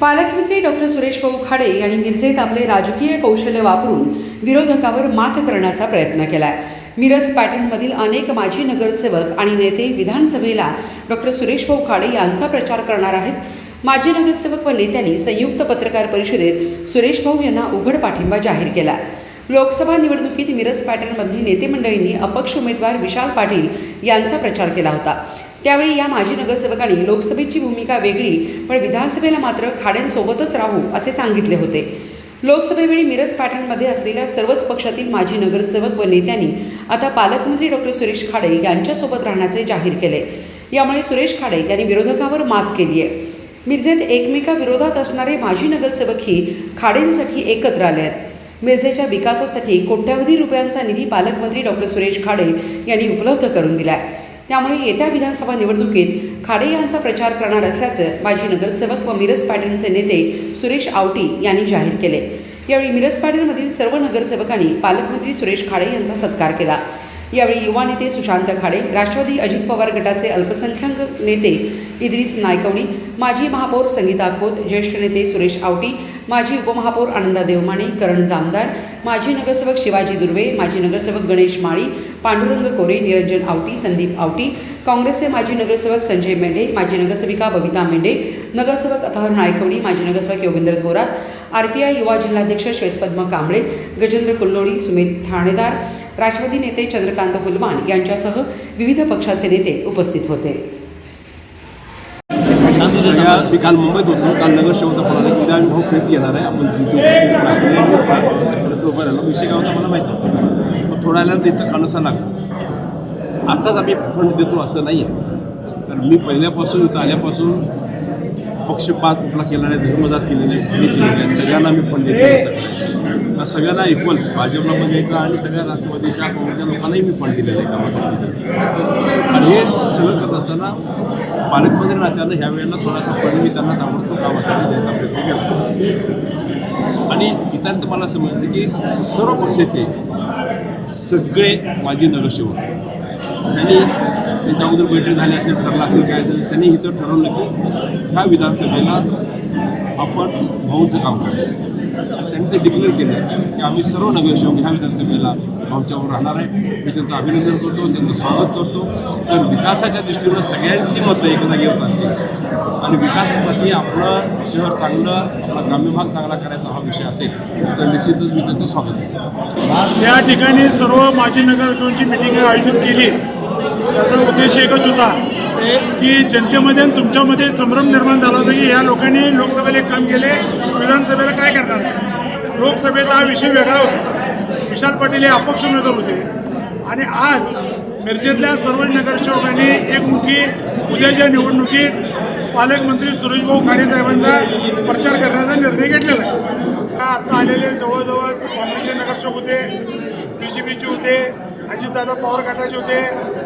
पालकमंत्री डॉक्टर सुरेश भाऊ खाडे यांनी मिरजेत आपले राजकीय कौशल्य वापरून विरोधकावर मात करण्याचा प्रयत्न केलाय. मिरज पॅटर्नमधील अनेक माजी नगरसेवक आणि नेते विधानसभेला डॉक्टर सुरेश भाऊ खाडे यांचा प्रचार करणार आहेत. माजी नगरसेवक व नेत्यांनी संयुक्त पत्रकार परिषदेत सुरेश भाऊ यांना उघड पाठिंबा जाहीर केला. लोकसभा निवडणुकीत मिरज पॅटर्नमधील नेतेमंडळींनी अपक्ष उमेदवार विशाल पाटील यांचा प्रचार केला होता. त्यावेळी या माजी नगरसेवकांनी लोकसभेची भूमिका वेगळी पण विधानसभेला मात्र खाडेंसोबतच राहू असे सांगितले होते. लोकसभेवेळी मिरज पॅटर्नमध्ये असलेल्या सर्वच पक्षातील माजी नगरसेवक व नेत्यांनी आता पालकमंत्री डॉक्टर सुरेश खाडे यांच्यासोबत राहण्याचे जाहीर केले. यामुळे सुरेश खाडे यांनी विरोधकावर मात केली आहे. मिरजेत एकमेकाविरोधात असणारे माजी नगरसेवकही खाडेंसाठी एकत्र आले आहेत. मिरजेच्या विकासासाठी कोट्यावधी रुपयांचा निधी पालकमंत्री डॉक्टर सुरेश खाडे यांनी उपलब्ध करून दिला आहे त्यामुळे येत्या विधानसभा निवडणुकीत खाडे यांचा प्रचार करणार असल्याचं माजी नगरसेवक व मिरज पॅटर्नचे नेते सुरेश आवटी यांनी जाहीर केले. यावेळी मिरज पॅटर्नमधील सर्व नगरसेवकांनी पालकमंत्री सुरेश खाडे यांचा सत्कार केला. यावेळी युवा नेते सुशांत खाडे राष्ट्रवादी अजित पवार गटाचे अल्पसंख्याक नेते इद्रिस नायकवणी माजी महापौर संगीता खोत ज्येष्ठ नेते सुरेश आवटी माजी उपमहापौर आनंदा देवमाने करण जामदार माजी नगरसेवक शिवाजी दुर्वे माजी नगरसेवक गणेश माळी पांडुरंग कोरे निरंजन आवटी संदीप आवटी काँग्रेसचे माजी नगरसेवक संजय मेंढे माजी नगरसेविका बबिता मेंढे नगरसेवक अथहर नायकवणी माजी नगरसेवक Yogendra Thorat R P I युवा जिल्हाध्यक्ष श्वेतपद्म कांबळे गजेंद्र कुल्लोळी सुमित ठाणेदार राष्ट्रवादी नेते चंद्रकांत हुलवाण यांच्यासह विविध पक्षाचे नेते उपस्थित होते. मी काल मुंबईत होतो. काल नगरसेवकचा फोन आला उद्या आम्ही भाऊ फेस येणार आहे. आपण. उभं राहिलो. विषय काय होता मला माहीत नव्हतं. मग थोड्या वेळानं तिथं कानुसा लागला. आत्ताच आम्ही फंड देतो असं नाही आहे तर मी पहिल्यापासून इथं आल्यापासून पक्षपात कुठला केला नाही धर्मजात केले नाही हे केले नाही. सगळ्यांना मी फंड देतो सगळ्यांना इक्वल भाजपला पण द्यायचा आणि सगळ्या राष्ट्रवादीच्या काँग्रेसच्या लोकांनाही मी पण दिलेलं आहे कामासाठी. आणि हे सगळं करत असताना पालकमंत्री नात्यानं ह्या वेळेला थोडासा पण मी त्यांना ताबडतोब कामासाठी द्यायचा प्रयत्न केला. आणि इथं मला समजलं की सर्व पक्षाचे सगळे माजी नगरसेवक त्यांनी त्यांच्या अगोदर बैठक झाली असेल ठरलं असेल काय असेल त्यांनी इथं ठरवलं की ह्या विधानसभेला आपण भाऊचं काम करायचं. त्यांनी ते डिक्लेअर केलं की आम्ही सर्व नगरसेवक ह्या विधानसभेला भाऊच्यावर राहणार आहे. मी त्यांचं अभिनंदन करतो त्यांचं स्वागत करतो. तर विकासाच्या दृष्टीनं सगळ्यांची मतं एकदा जागी होत असतील. आणि विकासासाठी आपलं शहर चांगलं आपला ग्राम्य भाग चांगला करायचा हा विषय असेल तर निश्चितच मी त्यांचं स्वागत करतो. या ठिकाणी सर्व माजी नगरसेवकांची मिटिंग आयोजित केली. त्याचा उद्देश एकच होता की जनतेमध्ये आणि तुमच्यामध्ये संभ्रम निर्माण झाला होता की या लोकांनी लोकसभेला एक काम केले विधानसभेला काय करणार? लोकसभेचा हा विषय वेगळा होता. विशाल पाटील हे अपक्ष उमेदवार होते. आणि आज मिरजेतल्या सर्व नगरसेवकांनी एकमुखी उद्याच्या निवडणुकीत पालकमंत्री सुरेशभाऊ खाडे साहेबांचा प्रचार करण्याचा निर्णय घेतलेला आहे. आता आलेले जवळजवळ काँग्रेसचे नगरसेवक होते बी जे पीचे होते अजितदादा पवार गटाचे होते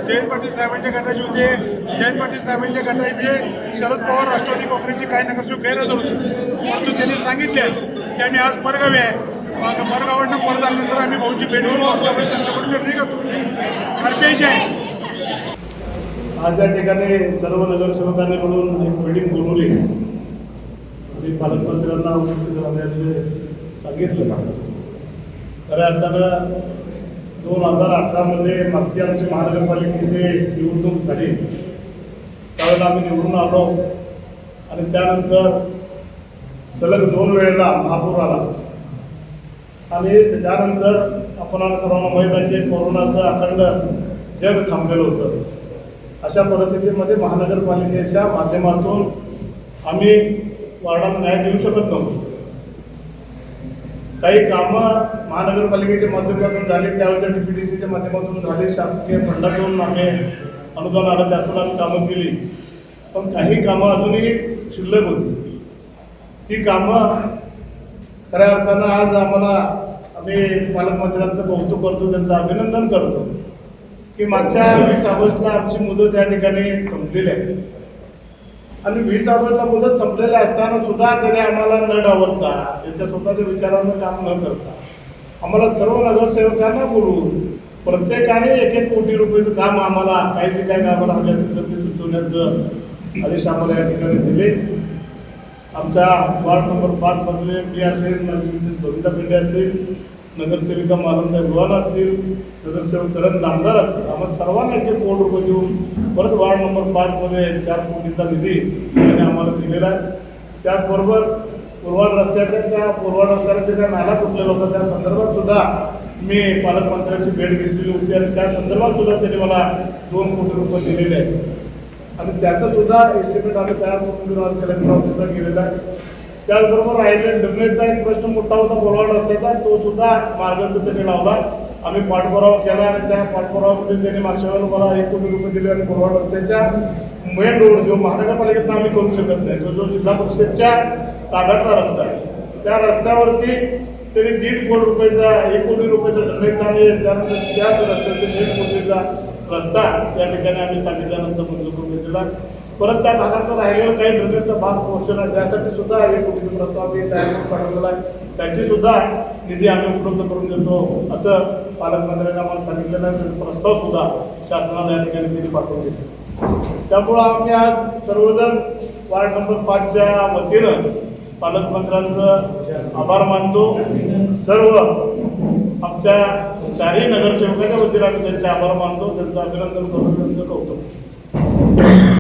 जयंत पाटील साहेबांच्या गटाशी होते. जयंत पाटील साहेबांच्या गटाशी शरद पवार राष्ट्रवादी काँग्रेसचे काही नगरसेवक गैरहजर होते. परंतु त्यांनी सांगितले की आम्ही आज परगावी आहे. मग परगावांना परत आल्यानंतर आम्ही भाऊची भेट घेऊन वाटल्यामुळे त्यांच्याकडून निर्णय घेतो आरपीआयची आहे. आज या ठिकाणी सर्व नगरसेवकांनी म्हणून एक मीटिंग बोलवली आणि पालकमंत्र्यांना उपस्थित राहण्याचे सांगितलं. खऱ्या अर्थानं दोन हजार अठरामध्ये मागची आमची महानगरपालिकेची निवडणूक झाली. त्यावेळेला आम्ही निवडून आलो. आणि त्यानंतर सलग दोन वेळेला महापूर आला. आणि त्यानंतर आपणाला सर्वांना माहीत आहे की कोरोनाचं अखंड जग थांबलेलं होतं. अशा परिस्थितीमध्ये महानगरपालिकेच्या माध्यमातून आम्ही वार्डाला न्याय देऊ शकत नव्हतो. काही कामं महानगरपालिकेच्या माध्यमातून झाली त्यावेळेच्या सीच्या माध्यमातून झाले शासकीय फंडातून आम्ही अनुदान आलं त्यातून आम्ही कामं केली. पण काही कामं अजूनही शिल्लक होती. ती कामं खऱ्या अर्थानं आज आम्हाला आम्ही पालकमंत्र्यांचं कौतुक करतो त्यांचं अभिनंदन करतो की मागच्या वीस ऑगस्टला आमची मुदत त्या ठिकाणी संपलेली आहे. आणि वीस ऑगस्टला मुदत संपलेल्या असताना सुद्धा त्याने आम्हाला न डावरता त्यांच्या स्वतःच्या विचारांना काम न करता आम्हाला सर्व नगरसेवकांना बोलून प्रत्येकाने एक एक कोटी रुपयाचं काम आम्हाला काही जे काही कामं हवे असेल तर ते सुचवण्याचं आदेश आम्हाला या ठिकाणी दिले. आमच्या वार्ड नंबर पाच मधले मी असेल माझी मिसेस बबिता पिंडे असतील नगरसेविका मालंदा गुहान असतील नगरसेवक करण जामदार असतील आम्हाला सर्वांना एक एक कोटी रुपये देऊन परत वार्ड नंबर पाचमध्ये चार कोटीचा निधी त्यांनी आम्हाला दिलेला आहे. त्याचबरोबर पुरवाड रस्त्याच्या त्या पुरवाड रस्त्याच्या त्या नाला फुटलेला होता त्या संदर्भात सुद्धा मी पालकमंत्र्यांची भेट घेतलेली होती आणि त्या संदर्भात सुद्धा त्यांनी मला दोन कोटी रुपये दिलेले आहेत. आणि त्याचं सुद्धा एस्टिमेट आम्ही तयार करून आज कलेक्टर ऑफिसला गेलेला आहे. त्याचबरोबर राहिले डबनेचा एक प्रश्न मोठा होता बोलवाड असायचा तो सुद्धा मार्गस्थ त्यांनी लावला. आम्ही पाठपुरावा केला आणि त्या पाठपुरावामध्ये त्यांनी मागच्या वेळेला मला एक कोटी रुपये दिले आणि बोलवाड रस्त्याच्या मेन रोड जो महानगरपालिकेतनं आम्ही करू शकत नाही तो जो जिल्हा परिषदच्या ताब्यातला रस्ता आहे. त्या रस्त्यावरती त्यांनी दीड कोटी रुपयाचा एक कोटी रुपयाचा डबनेचा आणि त्यानंतर त्याच रस्त्याचे दीड कोटीचा रस्ता या ठिकाणी आम्ही सांगितल्यानंतर मंजूर करून दिला. परत त्या भागातलं राहिलेलं काही ड्रेनेजचा भाग पोर्शन आहे त्यासाठी सुद्धा हे कुठे प्रस्ताव आम्ही तयार करून पाठवलेला आहे. त्याची सुद्धा निधी आम्ही उपलब्ध करून देतो असं पालकमंत्र्यांनी आम्हाला सांगितलेलं आहे. प्रस्ताव सुद्धा शासनाला या ठिकाणी त्यांनी पाठवून दिले. त्यामुळं आम्ही आज सर्वजण वार्ड नंबर पाचच्या वतीनं पालकमंत्र्यांचं आभार मानतो. सर्व आमच्या चारही नगरसेवकाच्या वतीनं आम्ही त्यांचे आभार मानतो. त्यांचं अभिनंदन करतो त्यांचं कौतुक.